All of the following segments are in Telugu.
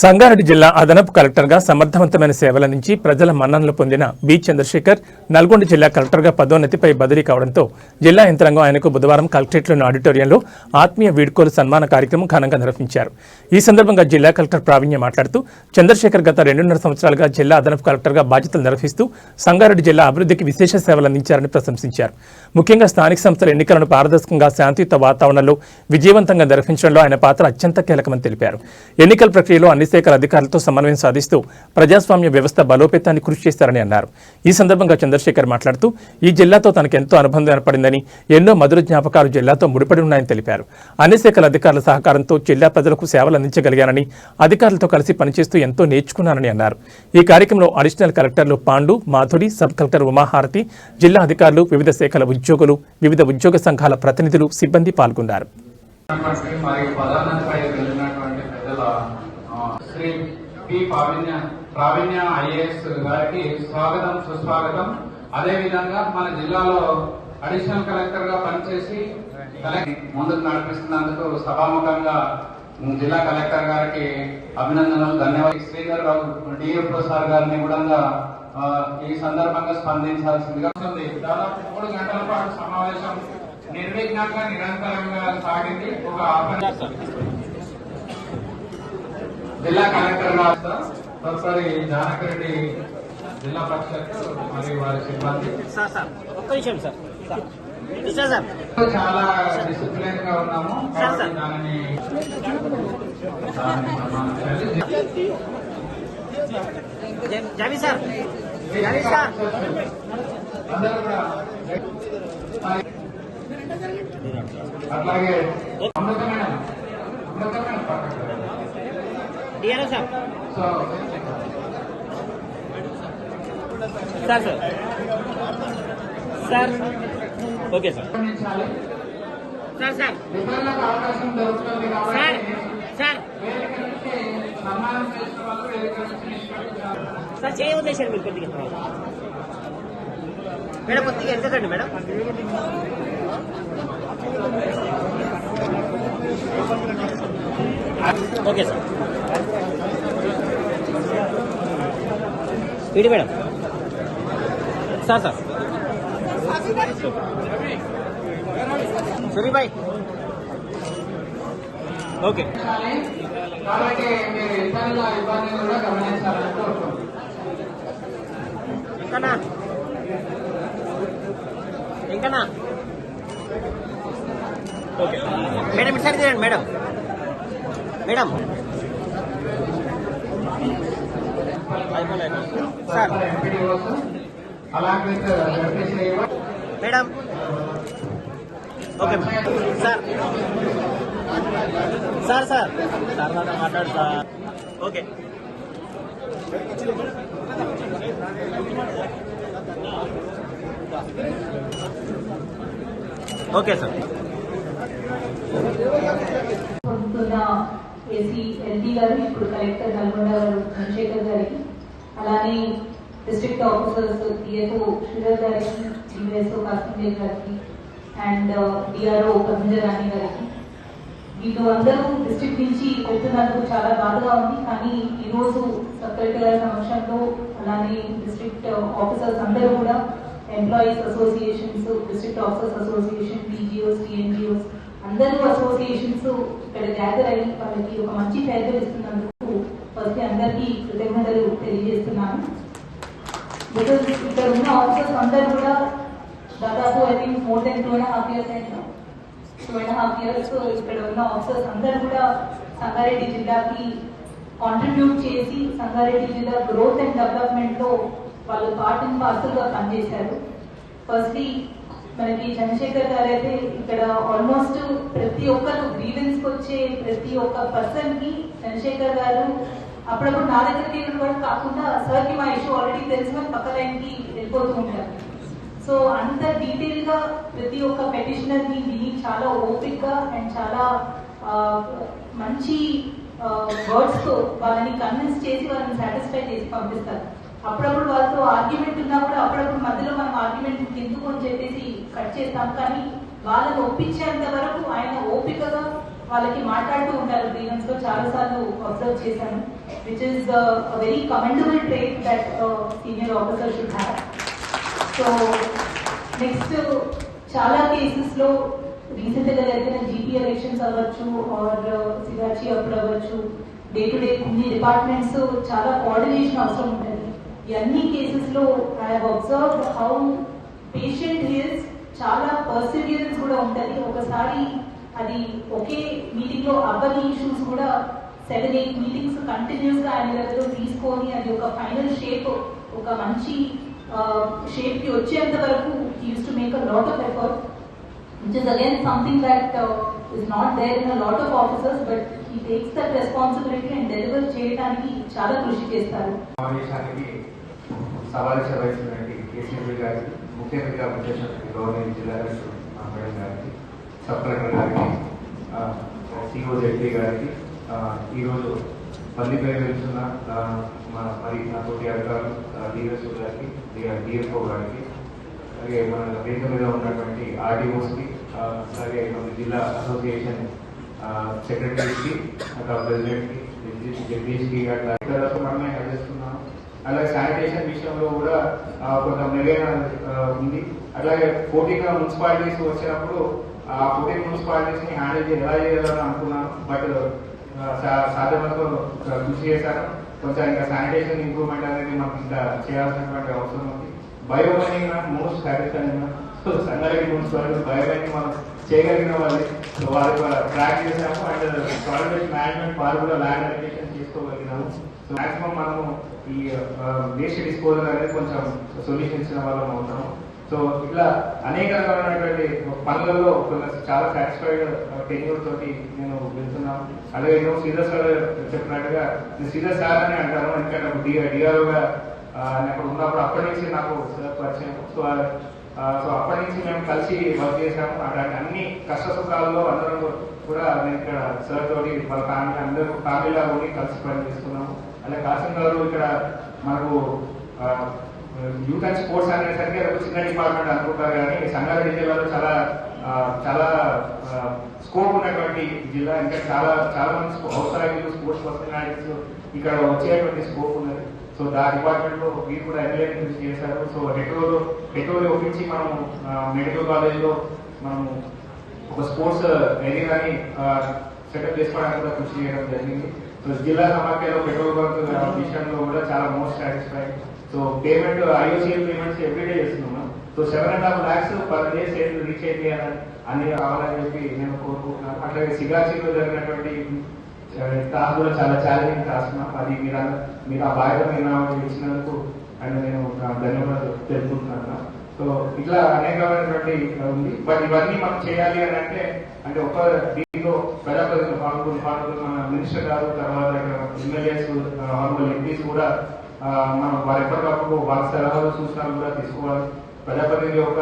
సంగారెడ్డి జిల్లా అదనపు కలెక్టర్గా సమర్థవంతమైన సేవలందించి ప్రజల మన్ననలు పొందిన బి చంద్రశేఖర్ నల్గొండ జిల్లా కలెక్టర్గా పదోన్నతిపై బదిలీ కావడంతో జిల్లా యంత్రాంగం ఆయనకు బుధవారం కలెక్టరేట్లోని ఆడిటోరియంలో ఆత్మీయ వీడ్కోలు సన్మాన కార్యక్రమం ఘనంగా నిర్వహించారు. ఈ సందర్భంగా జిల్లా కలెక్టర్ ప్రావీణ్య మాట్లాడుతూ చంద్రశేఖర్ గత రెండున్నర సంవత్సరాలుగా జిల్లా అదనపు కలెక్టర్గా బాధ్యతలు నిర్వహిస్తూ సంగారెడ్డి జిల్లా అభివృద్ధికి విశేష సేవలందించారని ప్రశంసించారు. ముఖ్యంగా స్థానిక సంస్థల ఎన్నికలను పారదర్శకంగా శాంతియుత వాతావరణంలో విజయవంతంగా నిర్వహించడంలో ఆయన పాత్ర అత్యంత కీలకమని తెలిపారు. ఎన్నికల ప్రక్రియలో అన్ని శాఖల అధికారులతో సమన్వయం సాధిస్తూ ప్రజాస్వామ్య వ్యవస్థ బలోపేతాన్ని కృషి చేస్తారని అన్నారు. ఈ సందర్భంగా చంద్రశేఖర్ మాట్లాడుతూ ఈ జిల్లాతో తనకు ఎంతో అనుబంధం ఏర్పడిందని ఎన్నో మధుర జ్ఞాపకాలు జిల్లాతో ముడిపడి ఉన్నాయని తెలిపారు. అన్ని శాఖల అధికారుల సహకారంతో జిల్లా ప్రజలకు సేవలు అందించగలిగానని అధికారులతో కలిసి పనిచేస్తూ ఎంతో నేర్చుకున్నానని అన్నారు. ఈ కార్యక్రమంలో అడిషనల్ కలెక్టర్లు పాండు మాధురి సబ్ కలెక్టర్ ఉమాహారతి జిల్లా అధికారులు వివిధ శాఖల ఉద్యోగులు వివిధ ఉద్యోగ సంఘాల ప్రతినిధులు సిబ్బంది పాల్గొన్నారు. శ్రీ పి ప్రావీణ్య ప్రావీణ్య ఐఏఎస్ గారికి స్వాగతం సుస్వాగతం. అదే విధంగా మన జిల్లాలో అడిషనల్ కలెక్టర్గా పనిచేసి ముందుకు నడిపిస్తున్నందుకు సభాముఖంగా జిల్లా కలెక్టర్ గారికి అభినందనలు ధన్యవాదాలు. శ్రీధర్ రావు డిఎఫ్ఓ సార్ గారిని కూడా ఈ సందర్భంగా స్పందించాల్సిందిగా ఉంది. దాదాపు మూడు గంటల పాటు సమావేశం నిర్విఘ్నంగా నిరంతరంగా సాగింది. ఒక జిల్లా కలెక్టర్ గారు తదుపరి జానకిరెడ్డి జిల్లా పరిషత్ మరియు వారి సిబ్బంది. చాలా డిసిప్లిన్గా ఉన్నాము దానిని అట్లాగే అమృతమైన sir? Sir sir. Sir. Okay sir. Sir sir. Sir sir. Sir చేయ మీరు కొద్దిగా మేడం కొద్దిగా ఎంతకండి మేడం. Okay sir. ఇడి మేడం. Sir sir. సురీబాయ్ ఓకే. కాబట్టి మీరు ఇంకనా ఇంకనా ఓకే. మేడం ఇటు సైడ్ తినండి madam. Madam. Sir. Madam. Okay sir. Sir sir. Sir మాట్లాడు sir. Okay. Okay sir. AC LD గారు ఇప్పుడు కలెక్టర్ నల్గొండ గారు చంద్రశేఖర్ గారికి అలానే డిస్ట్రిక్ట్ ఆఫీసర్స్ డిఎఫ్ఓ శ్రీధర్ గారికి డిఎస్ఓ కాశ్మీర్ గారికి అండ్ uh, డిఆర్ఓ రాణి గారికి. వీళ్ళు అందరూ డిస్ట్రిక్ట్ నుంచి వెళ్తున్నందుకు చాలా బాధగా ఉంది. కానీ ఈరోజు సబ్ కలెక్టర్ గారి సమక్షంలో అలానే డిస్ట్రిక్ట్ uh, ఆఫీసర్స్ అందరూ కూడా employees associations district officers association DGOs TNGOs అందరూ అసోసియేషన్స్ ఇక్కడ గ్యాదర్ అయ్యి వాళ్ళకి ఒక మంచి ఫేర్వెల్ ఇస్తున్నందుకు ఫస్ట్ అందరికీ కృతజ్ఞతలు తెలియజేస్తున్నాను. బికాస్ ఇక్కడ ఉన్న ఆఫీసర్స్ అందరూ కూడా దాదాపు I think more than two and half years అయినా టూ అండ్ హాఫ్ ఇయర్స్ ఇక్కడ ఉన్న ఆఫీసర్స్ అందరూ కూడా సంగారెడ్డి జిల్లాకి కాంట్రిబ్యూట్ చేసి సంగారెడ్డి జిల్లా గ్రోత్ అండ్ డెవలప్మెంట్లో వాళ్ళు పార్ట్ అండ్ పార్సల్గా పనిచేశారు. ఫస్ట్లీ మనకి చంద్రశేఖర్ గారు అయితే ఇక్కడ ఆల్మోస్ట్ ప్రతి ఒక్కరు గ్రీవెన్స్ వచ్చే ప్రతి ఒక్క పర్సన్కి చంద్రశేఖర్ గారు అప్పుడప్పుడు నా దగ్గరికి కూడా కాకుండా సార్కి మా ఇష్యూ ఆల్రెడీ తెలుసుకొని పక్క లైన్కి వెళ్ళిపోతూ ఉంటారు. సో అంత డీటెయిల్గా ప్రతి ఒక్క పెటిషనర్ని విని చాలా ఓపిక్గా అండ్ చాలా మంచి వర్డ్స్తో వాళ్ళని కన్విన్స్ చేసి వాళ్ళని సాటిస్ఫై చేసి పంపిస్తారు. అప్పుడప్పుడు వాళ్ళతో ఆర్గ్యుమెంట్ ఉన్నా కూడా అప్పుడప్పుడు గవర్నమెంట్ మనం అని చెప్పేసి కట్ చేస్తాం. కానీ వాళ్ళని ఒప్పించేంత వరకు ఆయన ఓపికగా వాళ్ళకి మాట్లాడుతూ ఉంటారు. గ్రీవెన్స్లో uh, uh, చాలా సార్లు అబ్జర్వ్ చేశాను which is very commendable trait that senior officer should have so next చాలా కేసెస్లో రీసెంట్గా జరిగిన జీపీ ఎలక్షన్స్ అవ్వచ్చు ఆర్ సిరాచి uh, అప్పుడు అవ్వచ్చు. డే టు డే కొన్ని డిపార్ట్మెంట్స్ చాలా కోఆర్డినేషన్ అవసరం ఉంటుంది. ఇవన్నీ కేసెస్లో I have observe how patient hears చాలా పర్సివియరెన్స్ కూడా ఉంటుంది. ఒకసారి అది ఒకే మీటింగ్లో అవ్వని ఇష్యూస్ కూడా సెవెన్ ఎయిట్ మీటింగ్స్ కంటిన్యూస్గా ఆయన దగ్గర తీసుకొని అది ఒక ఫైనల్ షేప్ ఒక మంచి షేప్కి వచ్చేంత వరకు use to make a lot of effort which is again something that uh, is not there in a lot of officers, but he takes that responsibility and deliver చేయడానికి చాలా కృషి చేస్తారు. సమావేశానికి సవాలు చేయవలసినటువంటి కేసీపీ గారికి ముఖ్యంగా అతిథిగా వచ్చేసినటువంటి గవర్నమెంట్ జిల్లా కలెక్టర్ మేడం గారికి సబ్ కలెక్టర్ గారికి సిఓ జెడ్పీ గారికి ఈరోజు పల్లిపై వెళ్తున్న మన మరి నా తోటి అధికారులు డిఎస్ఓ గారికి డిఎఫ్ఓ గారికి అలాగే మన దేశం మీద ఉన్నటువంటి ఆర్డీఓస్కి అలాగే మన జిల్లా అసోసియేషన్ సెక్రటరీస్కి ప్రెసిడెంట్కి జగదీష్కి అట్లా ఇతరులకు మనమే చేస్తున్నాం అలాగే శానిటేషన్ విషయంలో కూడా కొంత మెరుగైన ఉంది. అట్లాగే ఫోర్టీన్ మున్సిపాలిటీస్ వచ్చినప్పుడు ఆ ఫోర్టీన్ మున్సిపాలిటీస్ని హ్యాండిల్ చేయాలి ఎలా చేయాలని అనుకున్నాను బట్ సాధ్యమతో కృషి చేశాను కొంచెం ఇంకా శానిటేషన్ ఇంప్రూవ్మెంట్ అనేది మనకి ఇంకా చేయాల్సినటువంటి అవసరం ఉంది. బయోమైనింగ్ నాకు most satisfied so Sangareddy municipality biomining మనం చేయగలిగిన వాళ్ళు. సో వారి ట్రాక్ చేసినాము అండ్ సాలిడ్ వేస్ట్ మేనేజ్మెంట్ వారు కూడా ల్యాండ్ అప్లికేషన్ చేసుకోగలిగినాము సో మాక్సిమం మనము ఈ వేస్ట్ డిస్పోజల్ అనేది కొంచెం సొల్యూషన్ ఇచ్చిన వాళ్ళం అవుతాము సో ఇట్లా అనేక రకాలైనటువంటి పనులలో చాలా సాటిస్ఫైడ్ టెన్యూర్ తోటి నేను వెళ్తున్నాను అలాగే నేను సీరియస్ సార్ చెప్పినట్టుగా నేను సీరియస్ సార్ అని అంటాను ఎందుకంటే నాకు డిఆర్ఓగా అక్కడ ఉన్నప్పుడు అప్పటి నుంచి నాకు పరిచయం. సో సో అప్పటి నుంచి మేము కలిసి వర్క్ చేసాము అలాంటి అన్ని కష్ట సుఖాల్లో అందరం కూడా నేను ఇక్కడ సార్ తోటి వాళ్ళ ఫ్యామిలీ అందరూ ఫ్యామిలీలా ఉండి కలిసి పని చేస్తున్నాము. అంటే కాసం గారు ఇక్కడ మనకు యూత్ అండ్ స్పోర్ట్స్ అనేసరికి అది చిన్న డిపార్ట్మెంట్ అనుకుంటారు కానీ సంగారెడ్డి జిల్లాలో చాలా చాలా స్కోప్ ఉన్నటువంటి జిల్లా. ఇంకా చాలా చాలా మంది అవసరాలు స్పోర్ట్స్ పర్సనాలిటీస్ ఇక్కడ వచ్చేటువంటి స్కోప్ ఉన్నది. సో దా డిపార్ట్మెంట్లో మీరు కూడా ఎమ్మెల్యే కృషి చేశారు. సో హెట్రోలో హెట్రోలో ఒప్పించి మనం మెడికల్ కాలేజ్లో మనం ఒక స్పోర్ట్స్ ఏరియాని సెటప్ చేసుకోవడానికి కూడా కృషి చేయడం జరిగింది. జిల్లా సమాఖ్యలో పెట్రోల్ బంక్ విషయంలో కూడా చాలా most satisfy so payment IOCL payments everyday చేస్తున్నాం so seven and half lakhs per day sale reach అయిపోయాలని అని రావాలని చెప్పి నేను కోరుకుంటున్నాను. అట్లాగే సిగాచిలో జరిగినటువంటి టాస్క్ కూడా చాలా ఛాలెంజింగ్ టాస్క్ అది మీరు మీరు ఆ బాధ్యత మీరు ఇచ్చినందుకు అండ్ నేను ధన్యవాదాలు తెలుపుకుంటున్నాను సో ఇట్లా అనేకమైనటువంటి ఉంది. బట్ ఇవన్నీ మనం చేయాలి అని అంటే అంటే ఒక దీంట్లో ప్రజాప్రతినిధులు పాల్గొని పాల్గొని మన మినిస్టర్ గారు తర్వాత ఎమ్మెల్యేస్ ఆనరబుల్ ఎంపీస్ కూడా మనం వారి ఎప్పటికప్పుడు వారి సలహాలు సూచనలు కూడా తీసుకోవాలి. ప్రజాప్రతినిధి యొక్క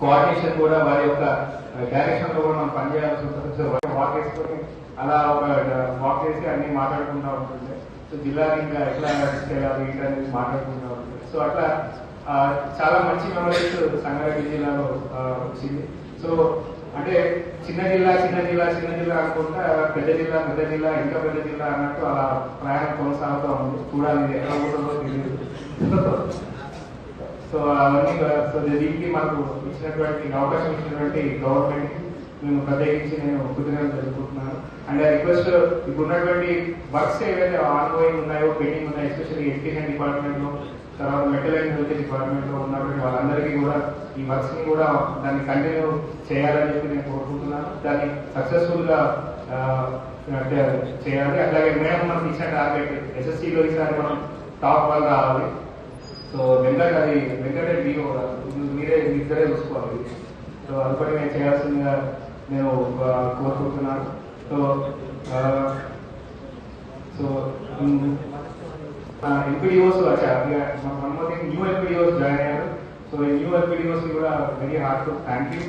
కోఆర్డినేషన్ కూడా వారి యొక్క డైరెక్షన్లో కూడా మనం పనిచేయాల్సి ఉంటుంది. వాక్ చేసుకొని అలా ఒక వాక్ చేసి అన్ని మాట్లాడుకుంటూ ఉంటుంది. సో జిల్లాని ఇంకా ఎట్లా తీసుకెళ్ళాలి ఏంటి అనేది మాట్లాడుకుంటూ ఉంటుంది. సో అట్లా చాలా మంచి మెమరీస్ సంగారెడ్డి జిల్లాలో వచ్చింది. సో అంటే చిన్న జిల్లా చిన్న జిల్లా చిన్న జిల్లా అనుకుంటా పెద్ద జిల్లా పెద్ద జిల్లా ఇంకా పెద్ద జిల్లా అన్నట్టు అలా ప్రయాణం కొనసాగుతూ ఉంది. చూడాలి ఎక్కడ పోతుందో తెలియదు. సో అవన్నీ సో దీనికి మనకు ఇచ్చినటువంటి అవకాశం ఇచ్చినటువంటి గవర్నమెంట్ మేము ప్రత్యేకించి నేను కృతజ్ఞతలు తెలుపుకుంటున్నాను. అండ్ రిక్వెస్ట్ ఇప్పుడు ఉన్నటువంటి వర్క్స్ ఏవైతే ఆన్గోయింగ్ ఉన్నాయో పెండింగ్ ఉన్నాయో ఎస్పెషల్లీ ఎడ్యుకేషన్ డిపార్ట్మెంట్లో తర్వాత మెటల్ అండ్ హెల్త్ డిపార్ట్మెంట్లో ఉన్నటువంటి వాళ్ళందరికీ కూడా ఈ వర్క్స్ని కూడా దాన్ని కంటిన్యూ చేయాలని చెప్పి నేను కోరుకుంటున్నాను. దాన్ని సక్సెస్ఫుల్గా అంటే చేయాలి. అట్లాగే మేము మనకి ఇచ్చిన టార్గెట్ ఎస్ఎస్సిలో ఈసారి మనం టాప్ వన్ రావాలి. సో వెంకట అది వెంకటే మీరు మీరే మీ చూసుకోవాలి. సో అందుకని నేను చేయాల్సిందిగా నేను కోరుకుంటున్నాను. So so MPDOs one more thing new MPDOs join అయ్యారు. సో ఈ న్యూ ఎంపీడీఓస్ కూడా వెరీ హార్ట్ థ్యాంక్ యూ.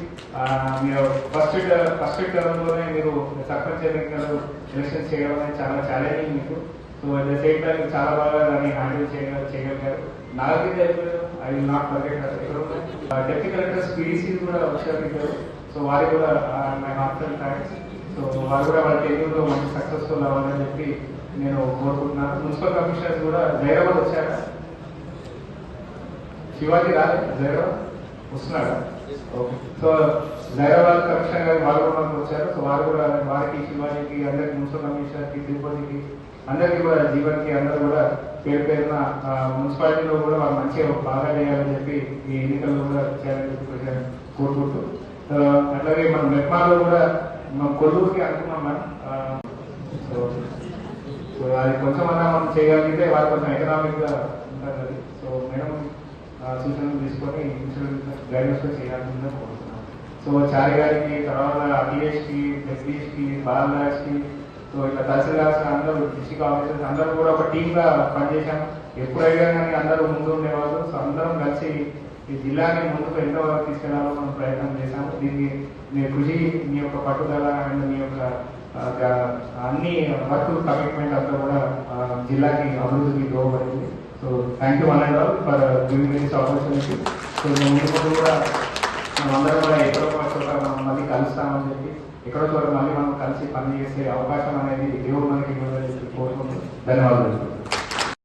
మీరు ఫస్ట్ ఫస్ట్ టర్మ్లోనే మీరు సర్పంచ్ ఎన్నికలు ఎలక్షన్స్ చేయడం అనేది చాలా ఛాలెంజింగ్ మీకు. So at the same time చాలా బాగా దాన్ని హ్యాండిల్ చేయగల చేయగలిగారు. నాలుగైదు I will not forget deputy collectors PDC కూడా వచ్చారు సో వారికి కూడా మై హార్ట్ థ్యాంక్స్ సో వారు కూడా వాళ్ళ టెన్యూర్ మంచి సక్సెస్ఫుల్ అవ్వాలని చెప్పి నేను కోరుకుంటున్నాను మున్సిపల్ కమిషనర్స్ కూడా జైరాబాద్ వచ్చారా శివాజీ రాలేదు జైరాబాద్ వస్తున్నాడా? ఓకే. సో జైరాబాద్ కమిషనర్ గారు వాళ్ళు కూడా వచ్చారు. సో వారు కూడా వారికి శివాజీకి అందరికి మున్సిపల్ కమిషనర్కి తిరుపతికి అందరికీ కూడా జీవన్కి అందరూ కూడా పేరు పేరున మున్సిపాలిటీలో కూడా వాళ్ళు మంచిగా బాగా చేయాలని చెప్పి ఈ ఎన్నికల్లో కూడా చేయాలని చెప్పి కోరుకుంటూ అట్లాగే మన మెప్మాలో కూడా మనం కొల్లూరుకి అనుకున్నాం మనం. సో సో అది కొంచెం అన్నా మనం చేయగలిగితే వారు కొంచెం ఎకనామిక్గా ఉంటుంది అది. సో మేడం సూచనలు తీసుకొని ఇన్సూరెన్స్ గైడెన్స్ చేయాల్సిందని కోరుతున్నాం. సో చారి గారికి తర్వాత అఖిలేష్కి జగదీష్కి జగదీష్కి బాలరాజ్ సో ఇట్లా తహసీల్దార్స్ అందరూ డిస్ట్రిక్ట్ ఆఫీసర్స్ అందరూ కూడా ఒక టీంగా గా పనిచేశాం. ఎప్పుడైనా కానీ అందరూ ముందు ఉండేవాళ్ళు. సో అందరం కలిసి ఈ జిల్లాని ముందుకు ఎంతో వరకు తీసుకెళ్ళాలో మనం ప్రయత్నం చేశాము. దీనికి మీ కృషి మీ యొక్క పట్టుదల అండ్ మీ యొక్క అన్ని వర్క్ కమిట్మెంట్ అంతా కూడా జిల్లాకి అభివృద్ధికి దోహపడింది so thank you one and all for giving this opportunity so ముందు ముందు కూడా మనందరం కూడా ఎక్కడో చోట మనం మళ్ళీ కలుస్తామని చెప్పి ఎక్కడో చోట మళ్ళీ మనం కలిసి పనిచేసే అవకాశం అనేది దేవుడు మనకి ఇవ్వాలని చెప్పి కోరుకుంటున్నాం ధన్యవాదాలు.